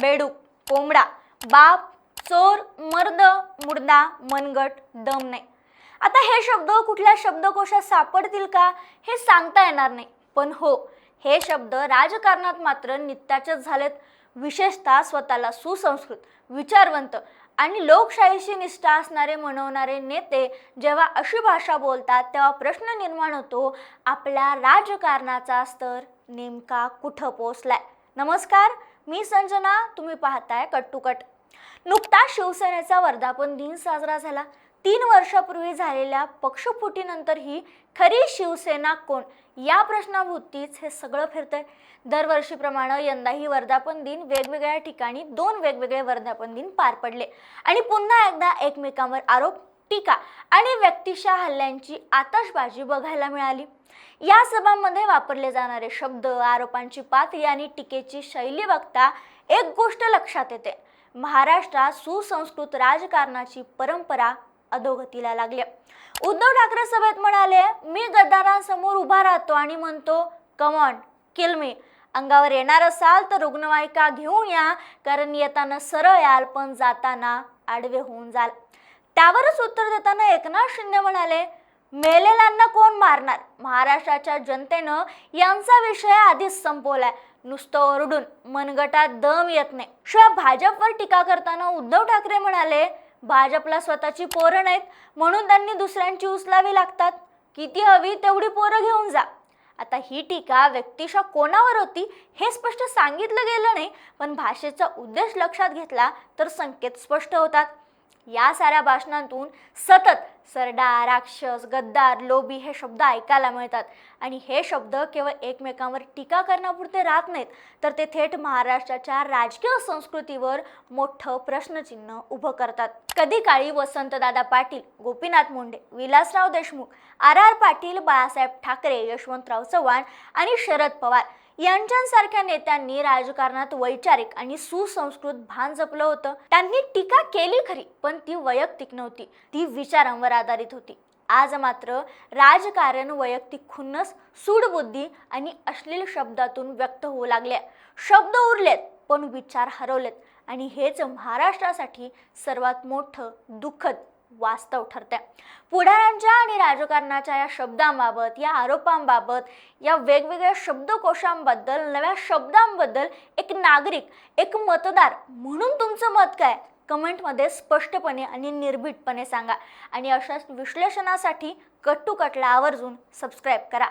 बेडूक कोंबडा बाप चोर मर्द मुर्दा मनगट दम नाही. आता हे शब्द कुठल्या शब्दकोशात सापडतील का हे सांगता येणार नाही. पण हो हे शब्द राजकारणात मात्र नित्याचेच झालेत. विशेषतः स्वतःला सुसंस्कृत विचारवंत आणि लोकशाहीशी निष्ठा असणारे म्हणवणारे नेते जेव्हा अशी भाषा बोलतात तेव्हा प्रश्न निर्माण होतो आपल्या राजकारणाचा स्तर नेमका कुठं पोचलाय नमस्कार मी संजना तुम्ही पाहताय कट टू कट नुकताच शिवसेनेचा वर्धापन दिन साजरा झाला. तीन वर्षापूर्वी झालेल्या पक्षफुटीनंतरही खरी शिवसेना कोण? या प्रश्नाभोवतीच हे सगळं फिरतंय. दरवर्षीप्रमाणे यंदाही वर्धापन दिन वेगवेगळ्या ठिकाणी दोन वेगवेगळे वर्धापन दिन पार पडले. आणि पुन्हा एकदा एकमेकांवर आरोप टीका आणि व्यक्तिशा हल्ल्यांची आतषबाजी बघायला मिळाली. या सभांमध्ये वापरले जाणारे शब्द आरोपांची पातळी आणि टीकेची शैली बघता एक गोष्ट लक्षात येते. महाराष्ट्रात सुसंस्कृत राजकारणाची परंपरा अधोगतीला लागली. उद्धव ठाकरे सभेत म्हणाले मी गद्दारांसमोर उभा राहतो आणि म्हणतो कमॉन किल मी अंगावर येणार असाल तर रुग्णवाहिका घेऊन या कारण येताना सरळ याल पण जाताना आडवे होऊन जाल त्यावरच उत्तर देताना एकनाथ शिंदे म्हणाले मेलेल्यांना कोण मारणार? महाराष्ट्राच्या जनतेनं यांचा विषय आधीच संपवलाय. नुसतं ओरडून मनगटात दम येत नाही. शिवाय भाजपवर टीका करताना उद्धव ठाकरे म्हणाले भाजपला स्वतःची पोरं नाहीत म्हणून त्यांनी दुसऱ्यांची उचलावी लागतात. किती हवी तेवढी पोरं घेऊन जा. आता ही टीका व्यक्तिशा कोणावर होती हे स्पष्ट सांगितलं गेलं नाही पण भाषेचा उद्देश लक्षात घेतला तर संकेत स्पष्ट होतात. या साऱ्या भाषणांतून सतत सरडा राक्षस गद्दार लोबी हे शब्द ऐकायला मिळतात. आणि हे शब्द केवळ एकमेकांवर टीका करण्यापुरते राहत नाहीत तर ते थेट महाराष्ट्राच्या राजकीय संस्कृतीवर मोठं प्रश्नचिन्ह उभं करतात. कधी काळी वसंतदादा पाटील गोपीनाथ मुंडे विलासराव देशमुख आर आर पाटील बाळासाहेब ठाकरे यशवंतराव चव्हाण आणि शरद पवार यांच्यासारख्या नेत्यांनी राजकारणात वैचारिक आणि सुसंस्कृत भान जपलं होतं. त्यांनी टीका केली खरी पण ती वैयक्तिक नव्हती. ती विचारांवर आधारित होती. आज मात्र राजकारण वैयक्तिक खुन्नस सूडबुद्धी आणि अश्लील शब्दातून व्यक्त होऊ लागल्या शब्द उरलेत पण विचार हरवलेत. आणि हेच महाराष्ट्रासाठी सर्वात मोठं दुःखद वास्तव ठरते पुढाऱ्यांच्या आणि राजकारणाच्या या शब्दांबाबत या आरोपांबाबत या वेगवेगळ्या शब्दकोशांबद्दल नव्या शब्दांबद्दल एक नागरिक एक मतदार म्हणून तुमचं मत काय? कमेंटमध्ये स्पष्टपणे आणि निर्भीडपणे सांगा आणि अशाच विश्लेषणासाठी कट टू कटला आवर्जून सबस्क्राईब करा.